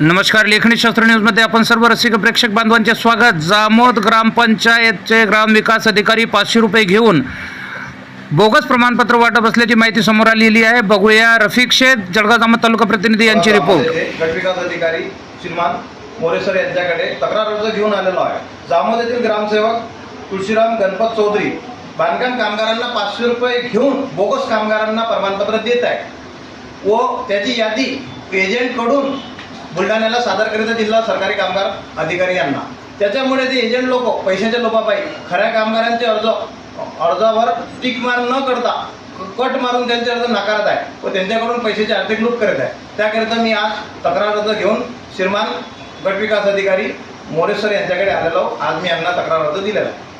नमस्कार लेखणी शास्त्र न्यूजमध्ये आपण सर्व रसिक प्रेक्षक बांधवांचे स्वागत. जामोद ग्रामपंचायतचे ग्रामविकास अधिकारी पाचशे रुपये घेऊन बोगस प्रमाणपत्र वाटप असल्याची माहिती समोर आलेली आहे. बघूया रफिक शेख जळगाव जामोद तालुका प्रतिनिधी यांची रिपोर्ट. गटविकास अधिकारी श्रीमान मोरेसर यांच्याकडे तक्रार अर्ज घेऊन आलेलो आहे. जामोद येथील ग्रामसेवक तुळशीराम गणपत चौधरी बांधकाम कामगारांना पाचशे रुपये घेऊन बोगस कामगारांना प्रमाणपत्र देत आहे व त्याची यादी एजंटकडून बुलढाण्याला सादर करीत जिल्हा सरकारी कामगार अधिकारी यांना. त्याच्यामुळे ते एजंट लोक पैशाच्या लोभापायी खऱ्या कामगारांचे अर्ज अर्जावर टिक मार न करता कट मारून त्यांचे अर्ज नाकारत आहे व त्यांच्याकडून पैशाची आर्थिक लूट करत आहे. त्याकरिता मी आज तक्रार अर्ज घेऊन श्रीमान गटविकास अधिकारी मोरेश्वर यांच्याकडे आलेलो आज मी यांना तक्रार अर्ज दिलेला आहे.